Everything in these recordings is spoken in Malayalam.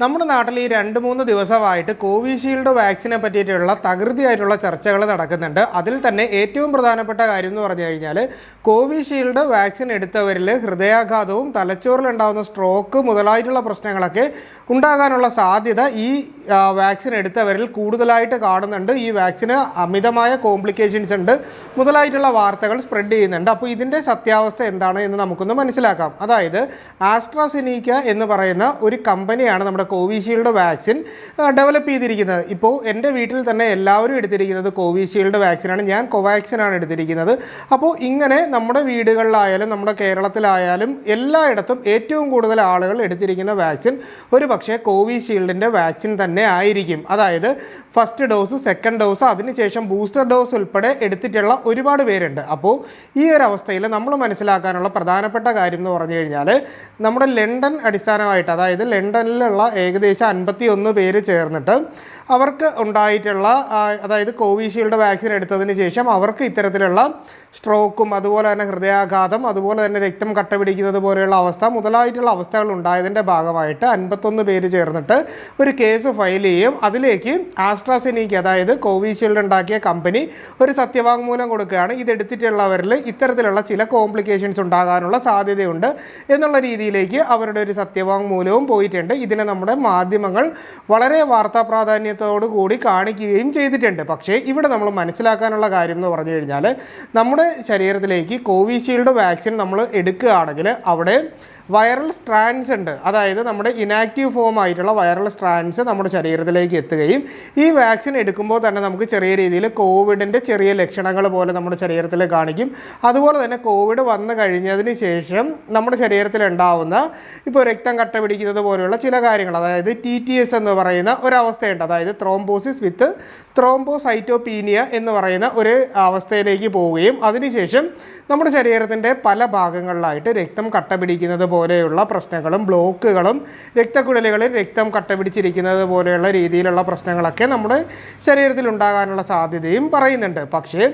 നമ്മുടെ നാട്ടിൽ ഈ രണ്ട് മൂന്ന് ദിവസമായിട്ട് കോവിഷീൽഡ് വാക്സിനെ പറ്റിയിട്ടുള്ള തകൃതിയായിട്ടുള്ള ചർച്ചകൾ നടക്കുന്നുണ്ട്. അതിൽ തന്നെ ഏറ്റവും പ്രധാനപ്പെട്ട കാര്യം എന്ന് പറഞ്ഞു കഴിഞ്ഞാൽ കോവിഷീൽഡ് വാക്സിൻ എടുത്തവരിൽ ഹൃദയാഘാതവും തലച്ചോറിലുണ്ടാകുന്ന സ്ട്രോക്ക് മുതലായിട്ടുള്ള പ്രശ്നങ്ങളൊക്കെ ഉണ്ടാകാനുള്ള സാധ്യത ഈ വാക്സിൻ എടുത്തവരിൽ കൂടുതലായിട്ട് കാണുന്നുണ്ട്. ഈ വാക്സിന് അമിതമായ കോംപ്ലിക്കേഷൻസ് ഉണ്ട്. മുതലായിട്ടുള്ള വാർത്തകൾ സ്പ്രെഡ് ചെയ്യുന്നുണ്ട്. അപ്പോൾ ഇതിന്റെ സത്യാവസ്ഥ എന്താണ് എന്ന് നമുക്കൊന്ന് മനസ്സിലാക്കാം. അതായത് ആസ്ട്രാസെനീക്ക എന്ന് പറയുന്ന ഒരു കമ്പനിയാണ് നമ്മുടെ കോവിഷീൽഡ് വാക്സിൻ ഡെവലപ്പ് ചെയ്തിരിക്കുന്നത്. ഇപ്പോൾ എന്റെ വീട്ടിൽ തന്നെ എല്ലാവരും എടുത്തിരിക്കുന്നത് കോവിഷീൽഡ് വാക്സിനാണ്. ഞാൻ കോവാക്സിനാണ് എടുത്തിരിക്കുന്നത്. അപ്പോൾ ഇങ്ങനെ നമ്മുടെ വീടുകളിലായാലും നമ്മുടെ കേരളത്തിലായാലും എല്ലായിടത്തും ഏറ്റവും കൂടുതൽ ആളുകൾ എടുത്തിരിക്കുന്ന വാക്സിൻ ഒരു പക്ഷേ കോവിഷീൽഡിന്റെ വാക്സിൻ തന്നെ ആയിരിക്കും. അതായത് ഫസ്റ്റ് ഡോസ് സെക്കൻഡ് ഡോസ് അതിനുശേഷം ബൂസ്റ്റർ ഡോസ് ഉൾപ്പെടെ എടുത്തിട്ടുള്ള ഒരുപാട് പേരുണ്ട്. അപ്പോൾ ഈ ഒരു അവസ്ഥയിൽ നമ്മൾ മനസ്സിലാക്കാനുള്ള പ്രധാനപ്പെട്ട കാര്യം എന്ന് പറഞ്ഞു കഴിഞ്ഞാൽ നമ്മുടെ ലണ്ടൻ അടിസ്ഥാനമായിട്ട് അതായത് ലണ്ടനിലുള്ള ഏകദേശം അൻപത്തി ഒന്ന് പേര് ചേർന്നിട്ട് അവർക്ക് ഉണ്ടായിട്ടുള്ള അതായത് കോവിഷീൽഡ് വാക്സിൻ എടുത്തതിന് ശേഷം അവർക്ക് ഇത്തരത്തിലുള്ള സ്ട്രോക്കും അതുപോലെ തന്നെ ഹൃദയാഘാതം അതുപോലെ തന്നെ രക്തം കട്ട പിടിക്കുന്നത് പോലെയുള്ള അവസ്ഥ മുതലായിട്ടുള്ള അവസ്ഥകൾ ഉണ്ടായതിന്റെ ഭാഗമായിട്ട് അൻപത്തൊന്ന് പേര് ചേർന്നിട്ട് ഒരു കേസ് ഫയൽ ചെയ്യും. അതിലേക്ക് ആസ്ട്രാസെനിക്ക് അതായത് കോവിഷീൽഡ് ഉണ്ടാക്കിയ കമ്പനി ഒരു സത്യവാങ്മൂലം കൊടുക്കുകയാണ്. ഇതെടുത്തിട്ടുള്ളവരിൽ ഇത്തരത്തിലുള്ള ചില കോംപ്ലിക്കേഷൻസ് ഉണ്ടാകാനുള്ള സാധ്യതയുണ്ട് എന്നുള്ള രീതിയിലേക്ക് അവരുടെ ഒരു സത്യവാങ്മൂലവും പോയിട്ടുണ്ട്. ഇതിനെ നമ്മുടെ മാധ്യമങ്ങൾ വളരെ വാർത്താ പ്രാധാന്യത്തോടു കൂടി കാണിക്കുകയും ചെയ്തിട്ടുണ്ട്. പക്ഷേ ഇവിടെ നമ്മൾ മനസ്സിലാക്കാനുള്ള കാര്യം എന്ന് പറഞ്ഞു കഴിഞ്ഞാൽ നമ്മുടെ ശരീരത്തിലേക്ക് കോവിഷീൽഡ് വാക്സിൻ നമ്മൾ എടുക്കുകയാണെങ്കിൽ അവിടെ വൈറൽ സ്ട്രാൻസ് ഉണ്ട്. അതായത് നമ്മുടെ ഇനാക്റ്റീവ് ഫോം ആയിട്ടുള്ള വൈറൽ സ്ട്രാൻസ് നമ്മുടെ ശരീരത്തിലേക്ക് എത്തുകയും ഈ വാക്സിൻ എടുക്കുമ്പോൾ തന്നെ നമുക്ക് ചെറിയ രീതിയിൽ കോവിഡിന്റെ ചെറിയ ലക്ഷണങ്ങൾ പോലെ നമ്മുടെ ശരീരത്തിൽ കാണിക്കും. അതുപോലെ തന്നെ കോവിഡ് വന്നു കഴിഞ്ഞതിന് ശേഷം നമ്മുടെ ശരീരത്തിൽ ഉണ്ടാവുന്ന ഇപ്പോൾ രക്തം കട്ട പിടിക്കുന്നത് പോലെയുള്ള ചില കാര്യങ്ങൾ അതായത് ടി ടി എസ് എന്ന് പറയുന്ന ഒരവസ്ഥയുണ്ട് അതായത് ത്രോംബോസിസ് വിത്ത് ത്രോംബോസൈറ്റോപീനിയ എന്ന് പറയുന്ന ഒരു അവസ്ഥയിലേക്ക് പോവുകയും അതിനുശേഷം നമ്മുടെ ശരീരത്തിന്റെ പല ഭാഗങ്ങളിലായിട്ട് രക്തം കട്ട പിടിക്കുന്നത് പോലെയുള്ള പ്രശ്നങ്ങളും ബ്ലോക്കുകളും രക്തക്കുഴലുകളിൽ രക്തം കട്ട പിടിച്ചിരിക്കുന്നത് പോലെയുള്ള രീതിയിലുള്ള പ്രശ്നങ്ങളൊക്കെ നമ്മുടെ ശരീരത്തിൽ ഉണ്ടാകാനുള്ള സാധ്യതയും പറയുന്നുണ്ട്. പക്ഷേ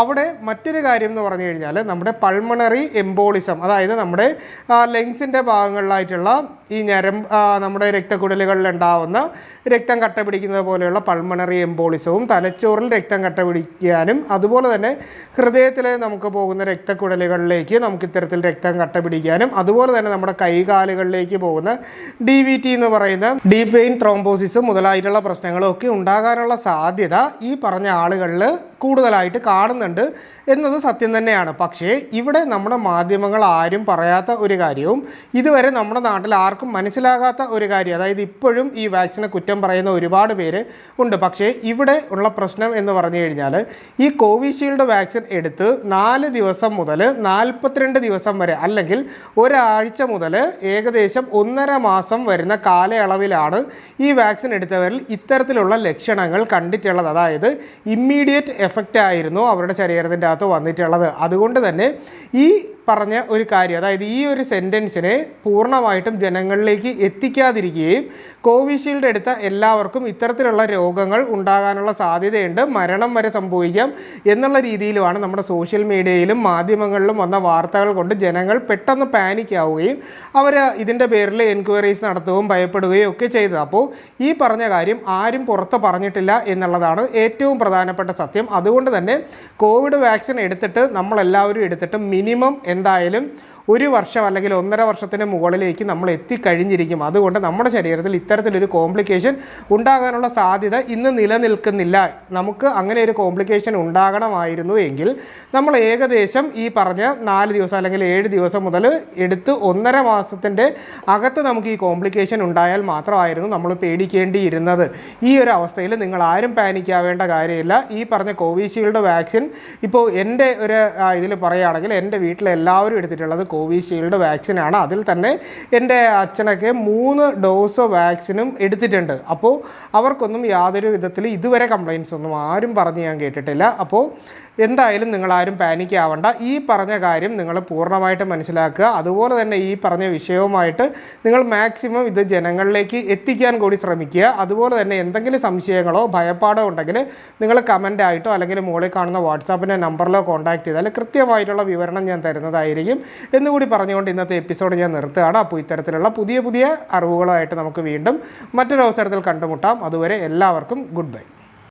അവിടെ മറ്റൊരു കാര്യം എന്ന് പറഞ്ഞു കഴിഞ്ഞാൽ നമ്മുടെ പൾമണറി എംബോളിസം അതായത് നമ്മുടെ ലെങ്സിന്റെ ഭാഗങ്ങളിലായിട്ടുള്ള ഈ ഞരം നമ്മുടെ രക്തക്കുടലുകളിൽ ഉണ്ടാവുന്ന രക്തം കട്ട പിടിക്കുന്നത് പോലെയുള്ള പൾമണറി എംബോളിസവും തലച്ചോറിൽ രക്തം കട്ട പിടിക്കാനും അതുപോലെ തന്നെ ഹൃദയത്തിൽ നമുക്ക് പോകുന്ന രക്തക്കുടലുകളിലേക്ക് നമുക്ക് ഇത്തരത്തിൽ രക്തം കട്ട പിടിക്കാനും അതുപോലെ തന്നെ നമ്മുടെ കൈകാലുകളിലേക്ക് പോകുന്ന ഡി വി ടി എന്ന് പറയുന്ന ഡീപ് വെയിൻ ത്രോംബോസിസ് മുതലായിട്ടുള്ള പ്രശ്നങ്ങളും ഒക്കെ ഉണ്ടാകാനുള്ള സാധ്യത ഈ പറഞ്ഞ ആളുകളിൽ കൂടുതലായിട്ട് കാണുന്നുണ്ട് എന്നത് സത്യം തന്നെയാണ്. പക്ഷേ ഇവിടെ നമ്മുടെ മാധ്യമങ്ങൾ ആരും പറയാത്ത ഒരു കാര്യവും ഇതുവരെ നമ്മുടെ നാട്ടിൽ ആർക്കും മനസ്സിലാകാത്ത ഒരു കാര്യം. അതായത് ഇപ്പോഴും ഈ വാക്സിനെ കുറ്റം പറയുന്ന ഒരുപാട് പേര് ഉണ്ട്. പക്ഷേ ഇവിടെ ഉള്ള പ്രശ്നം എന്ന് പറഞ്ഞു കഴിഞ്ഞാൽ ഈ കോവിഷീൽഡ് വാക്സിൻ എടുത്ത് നാല് ദിവസം മുതൽ നാൽപ്പത്തിരണ്ട് ദിവസം വരെ അല്ലെങ്കിൽ ഒരാഴ്ച മുതൽ ഏകദേശം ഒന്നര മാസം വരുന്ന കാലയളവിലാണ് ഈ വാക്സിൻ എടുത്തവരിൽ ഇത്തരത്തിലുള്ള ലക്ഷണങ്ങൾ കണ്ടിട്ടുള്ളത്. അതായത് ഇമ്മീഡിയറ്റ് എഫക്റ്റ് ആയിരുന്നു അവരുടെ ശരീരത്തിന്റെ അകത്ത് വന്നിട്ടുള്ളത്. അതുകൊണ്ട് തന്നെ ഈ പറഞ്ഞ ഒരു കാര്യം അതായത് ഈ ഒരു സെന്റൻസിനെ പൂർണമായിട്ടും ജനങ്ങളിലേക്ക് എത്തിക്കാതിരിക്കുകയും കോവിഷീൽഡ് എടുത്ത എല്ലാവർക്കും ഇത്തരത്തിലുള്ള രോഗങ്ങൾ ഉണ്ടാകാനുള്ള സാധ്യതയുണ്ട് മരണം വരെ സംഭവിക്കാം എന്നുള്ള രീതിയിലുമാണ് നമ്മുടെ സോഷ്യൽ മീഡിയയിലും മാധ്യമങ്ങളിലും വന്ന വാർത്തകൾ കൊണ്ട് ജനങ്ങൾ പെട്ടെന്ന് പാനിക് ആവുകയും അവർ ഇതിന്റെ പേരിൽ എൻക്വയറീസ് നടത്തുകയും ഭയപ്പെടുകയും ഒക്കെ ചെയ്തത്. അപ്പോൾ ഈ പറഞ്ഞ കാര്യം ആരും പുറത്ത് പറഞ്ഞിട്ടില്ല എന്നുള്ളതാണ് ഏറ്റവും പ്രധാനപ്പെട്ട സത്യം. അതുകൊണ്ട് തന്നെ കോവിഡ് വാക്സിൻ എടുത്തിട്ട് നമ്മളെല്ലാവരും എടുത്തിട്ട് മിനിമം എന്തായാലും ഒരു വർഷം അല്ലെങ്കിൽ ഒന്നര വർഷത്തിന് മുകളിലേക്ക് നമ്മൾ എത്തിക്കഴിഞ്ഞിരിക്കും. അതുകൊണ്ട് നമ്മുടെ ശരീരത്തിൽ ഇത്തരത്തിലൊരു കോംപ്ലിക്കേഷൻ ഉണ്ടാകാനുള്ള സാധ്യത ഇന്ന് നിലനിൽക്കുന്നില്ല. നമുക്ക് അങ്ങനെ ഒരു കോംപ്ലിക്കേഷൻ ഉണ്ടാകണമായിരുന്നു എങ്കിൽ നമ്മൾ ഏകദേശം ഈ പറഞ്ഞ നാല് ദിവസം അല്ലെങ്കിൽ ഏഴ് ദിവസം മുതൽ എടുത്ത് ഒന്നര മാസത്തിന്റെ അകത്ത് നമുക്ക് ഈ കോംപ്ലിക്കേഷൻ ഉണ്ടായാൽ മാത്രമായിരുന്നു നമ്മൾ പേടിക്കേണ്ടിയിരുന്നത്. ഈ ഒരു അവസ്ഥയിൽ നിങ്ങൾ ആരും പാനിക് ആവേണ്ട കാര്യമില്ല. ഈ പറഞ്ഞ കോവിഷീൽഡ് വാക്സിൻ ഇപ്പോൾ എന്റെ ഒരു ഇതിൽ പറയുകയാണെങ്കിൽ എന്റെ വീട്ടിൽ എല്ലാവരും എടുത്തിട്ടുള്ളത് കോവിഷീൽഡ് വാക്സിനാണ്. അതിൽ തന്നെ എന്റെ അച്ഛനൊക്കെ മൂന്ന് ഡോസ് വാക്സിനും എടുത്തിട്ടുണ്ട്. അപ്പോൾ അവർക്കൊന്നും യാതൊരു വിധത്തിൽ ഇതുവരെ കംപ്ലയിൻസ് ഒന്നും ആരും പറഞ്ഞ് ഞാൻ കേട്ടിട്ടില്ല. അപ്പോൾ എന്തായാലും നിങ്ങളാരും പാനിക് ആവണ്ട. ഈ പറഞ്ഞ കാര്യം നിങ്ങൾ പൂർണമായിട്ട് മനസ്സിലാക്കുക. അതുപോലെ തന്നെ ഈ പറഞ്ഞ വിഷയവുമായിട്ട് നിങ്ങൾ മാക്സിമം ഇത് ജനങ്ങളിലേക്ക് എത്തിക്കാൻ കൂടി ശ്രമിക്കുക. അതുപോലെ തന്നെ എന്തെങ്കിലും സംശയങ്ങളോ ഭയപ്പാടോ ഉണ്ടെങ്കിൽ നിങ്ങൾ കമന്റായിട്ടോ അല്ലെങ്കിൽ മുകളിൽ കാണുന്ന വാട്സാപ്പിന്റെ നമ്പറിലോ കോൺടാക്ട് ചെയ്താൽ കൃത്യമായിട്ടുള്ള വിവരണം ഞാൻ തരുന്നതായിരിക്കും. എന്നുകൂടി പറഞ്ഞുകൊണ്ട് ഇന്നത്തെ എപ്പിസോഡ് ഞാൻ നിർത്തുകയാണ്. അപ്പോൾ ഇത്തരത്തിലുള്ള പുതിയ പുതിയ അറിവുകളായിട്ട് നമുക്ക് വീണ്ടും മറ്റൊരു അവസരത്തിൽ കണ്ടുമുട്ടാം. അതുവരെ എല്ലാവർക്കും ഗുഡ് ബൈ.